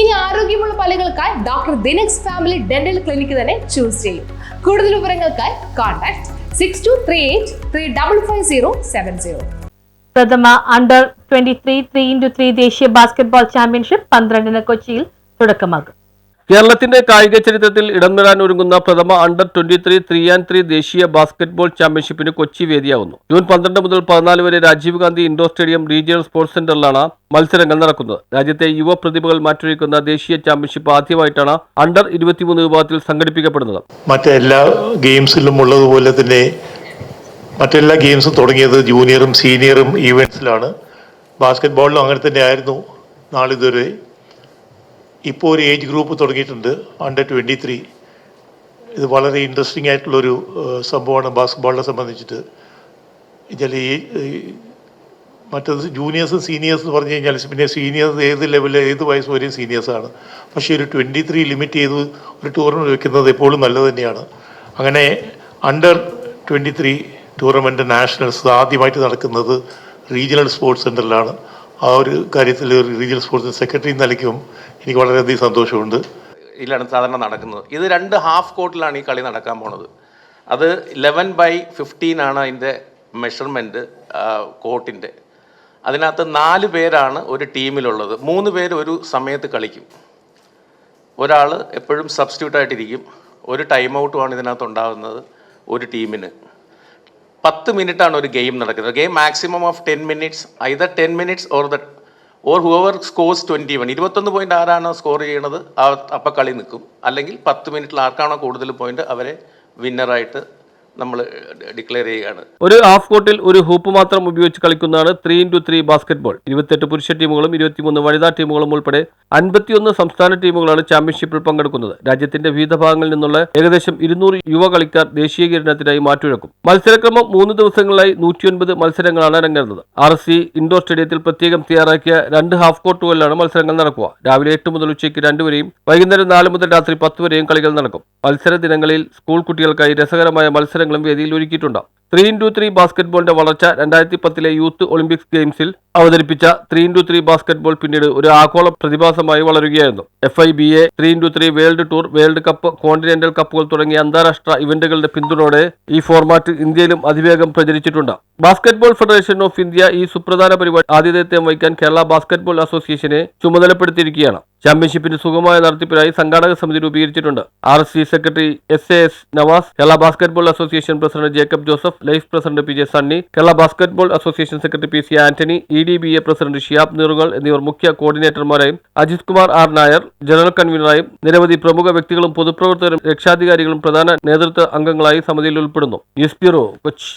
ഇനി ആരോഗ്യമുള്ള പല്ലുകൾക്കായി ഡോക്ടർ ദിനക്സ് ഫാമിലി ഡെന്റൽ ക്ലിനിക്ക് തന്നെ ചൂസ് ചെയ്യും. കൂടുതൽ വിവരങ്ങൾക്കായി contact six two three eight three double five zero seven zero പ്രഥമ under twenty three three into three ദേശീയ ബാസ്കറ്റ്ബോൾ ചാമ്പ്യൻഷിപ്പ് പന്ത്രണ്ടിന് കൊച്ചിയിൽ തുടക്കമാകും. കേരളത്തിന്റെ കായിക ചരിത്രത്തിൽ ഇടം നേടാൻ ഒരുങ്ങുന്ന പ്രഥമ under twenty three three and three ദേശീയ ബാസ്കറ്റ്ബോൾ ചാമ്പ്യൻഷിപ്പിന് കൊച്ചി വേദിയാവുന്നു. ജൂൺ പന്ത്രണ്ട് മുതൽ പതിനാല് വരെ Rajiv Gandhi indoor stadium regional sports സെന്ററിലാണ് മത്സരങ്ങൾ നടക്കുന്നത്. രാജ്യത്തെ യുവ പ്രതിഭകൾ മാറ്റൊരുക്കുന്ന ദേശീയ ചാമ്പ്യൻഷിപ്പ് ആദ്യമായിട്ടാണ് അണ്ടർ ഇരുപത്തിമൂന്ന് വിഭാഗത്തിൽ സംഘടിപ്പിക്കപ്പെടുന്നത്. മറ്റെല്ലാ ഗെയിംസിലും ഉള്ളതുപോലെ തന്നെ മറ്റെല്ലാ ഗെയിംസും തുടങ്ങിയത് ജൂനിയറും സീനിയറും ഈവൻസിലാണ് ബാസ്കറ്റ് ബോളിലും അങ്ങനെ തന്നെ ആയിരുന്നു നാളിതുവരെ ഇപ്പോൾ ഒരു ഏജ് ഗ്രൂപ്പ് തുടങ്ങിയിട്ടുണ്ട് അണ്ടർ ട്വന്റി ത്രീ ഇത് വളരെ ഇൻട്രസ്റ്റിംഗ് ആയിട്ടുള്ളൊരു സംഭവമാണ് ബാസ്കറ്റ് ബോളിനെ സംബന്ധിച്ചിട്ട്. എന്നുവെച്ചാൽ ഈ മറ്റത് ജൂനിയേഴ്സും സീനിയേഴ്സ് എന്ന് പറഞ്ഞു കഴിഞ്ഞാൽ പിന്നെ സീനിയേഴ്സ് ഏത് ലെവലിൽ ഏത് വയസ്സ് വരെയും സീനിയേഴ്സാണ് പക്ഷേ ഒരു ട്വന്റി ത്രീ ലിമിറ്റ് ചെയ്ത് ഒരു ടൂർണമെന്റ് വെക്കുന്നത് എപ്പോഴും നല്ലത് തന്നെയാണ്. അങ്ങനെ under twenty three tournament nationals ആദ്യമായിട്ട് നടക്കുന്നത് റീജിയണൽ സ്പോർട്സ് സെന്ററിലാണ് ആ ഒരു കാര്യത്തിൽ ഒരു റീജിയണൽ സ്പോർട്സ് സെക്രട്ടറി നിലയ്ക്കും എനിക്ക് വളരെയധികം സന്തോഷമുണ്ട്. ഇതിലാണ് സാധാരണ നടക്കുന്നത്. ഇത് രണ്ട് ഹാഫ് കോർട്ടിലാണ് ഈ കളി നടക്കാൻ പോണത്. അത് ലെവൻ ബൈ ഫിഫ്റ്റീൻ ആണ് അതിന്റെ മെഷർമെന്റ് കോർട്ടിന്റെ അതിനകത്ത് നാല് പേരാണ് ഒരു ടീമിലുള്ളത് മൂന്ന് പേര് ഒരു സമയത്ത് കളിക്കും. ഒരാൾ എപ്പോഴും സബ്സ്റ്റിറ്റ്യൂട്ട് ആയിട്ടിരിക്കും. ഒരു ടൈം ഔട്ടുമാണ് ഇതിനകത്ത് ഉണ്ടാകുന്നത് ഒരു ടീമിന് പത്ത് മിനിറ്റാണ് ഒരു ഗെയിം നടക്കുന്നത്. Game maximum of ten minutes either ten minutes or the or whoever scores twenty one ഇരുപത്തൊന്ന് പോയിന്റ് ആരാണോ സ്കോർ ചെയ്യണത് അപ്പം കളി നിൽക്കും. അല്ലെങ്കിൽ പത്ത് മിനിറ്റിൽ ആർക്കാണോ കൂടുതൽ പോയിന്റ് അവരെ വിന്നറായിട്ട് നമ്മൾ ഡിക്ലെയർ ചെയ്യുകയാണ്. ഒരു ഹാഫ് കോർട്ടിൽ ഒരു ഹൂപ്പ് മാത്രം ഉപയോഗിച്ച് കളിക്കുന്നതാണ് ത്രീ ഇന്റു ത്രീ ബാസ്കറ്റ്ബോൾ ഇരുപത്തെട്ട് പുരുഷ ടീമുകളും ഇരുപത്തിമൂന്ന് വനിതാ ടീമുകളും ഉൾപ്പെടെ അൻപത്തിയൊന്ന് സംസ്ഥാന ടീമുകളാണ് ചാമ്പ്യൻഷിപ്പിൽ പങ്കെടുക്കുന്നത്. രാജ്യത്തിന്റെ വിവിധ ഭാഗങ്ങളിൽ നിന്നുള്ള ഏകദേശം ഇരുന്നൂറ് യുവ കളിക്കാർ ദേശീയ കിരീടത്തിനായി മാറ്റുരക്കും മത്സരക്രമം മൂന്ന് ദിവസങ്ങളിലായി നൂറ്റിയൊൻപത് മത്സരങ്ങളാണ് അരങ്ങേറുന്നത്. ആർ സി ഇൻഡോർ സ്റ്റേഡിയത്തിൽ പ്രത്യേകം തയ്യാറാക്കിയ രണ്ട് ഹാഫ് കോർട്ടുകളിലാണ് മത്സരങ്ങൾ നടക്കുക. രാവിലെ എട്ട് മുതൽ ഉച്ചയ്ക്ക് രണ്ടുവരെയും വൈകുന്നേരം നാല് മുതൽ രാത്രി പത്ത് വരെയും കളികൾ നടക്കും. മത്സര ദിനങ്ങളിൽ സ്കൂൾ കുട്ടികൾക്കായി രസകരമായ മത്സരങ്ങളും വേദിയിൽ ഒരുക്കിയിട്ടുണ്ട്. ത്രീ ഇന്റു ത്രീ ബാസ്കറ്റ്ബോളിന്റെ വളർച്ച രണ്ടായിരത്തി പത്തിലെ യൂത്ത് ഒളിമ്പിക്സ് ഗെയിംസിൽ അവതരിപ്പിച്ച ത്രീ ഇന്റു ത്രീ ബാസ്കറ്റ്ബോൾ പിന്നീട് ഒരു ആഗോള പ്രതിഭാസമായി വളരുകയായിരുന്നു. F I B A three into three world tour world cup continental കപ്പുകൾ തുടങ്ങിയ അന്താരാഷ്ട്ര ഇവന്റുകളുടെ പിന്തുണയോടെ ഈ ഫോർമാറ്റ് ഇന്ത്യയിലും അതിവേഗം പ്രചരിച്ചിട്ടുണ്ട്. ബാസ്കറ്റ്ബോൾ ഫെഡറേഷൻ ഓഫ് ഇന്ത്യ ഈ സുപ്രധാന പരിപാടി ആതിഥേയത്വം വഹിക്കാൻ കേരള ബാസ്കറ്റ്ബോൾ അസോസിയേഷനെ ചുമതലപ്പെടുത്തിയിരിക്കുകയാണ്. ചാമ്പ്യൻഷിപ്പിന്റെ സുഗമമായ നടത്തിപ്പിനായി സംഘാടക സമിതി രൂപീകരിച്ചിട്ടുണ്ട്. R C secretary S A S Navas Kerala basketball association president Jacob Joseph life president P J Sunny Kerala basketball association secretary P C Antony E D B A president Shiyab നീറുകൾ എന്നിവർ മുഖ്യ കോർഡിനേറ്റർമാരായും Ajith Kumar R Nair general കൺവീനറായും നിരവധി പ്രമുഖ വ്യക്തികളും പൊതുപ്രവർത്തകരും രക്ഷാധികാരികളും പ്രധാന നേതൃത്വ അംഗങ്ങളായി സമിതിയിൽ ഉൾപ്പെടുന്നു. News bureau Kochi.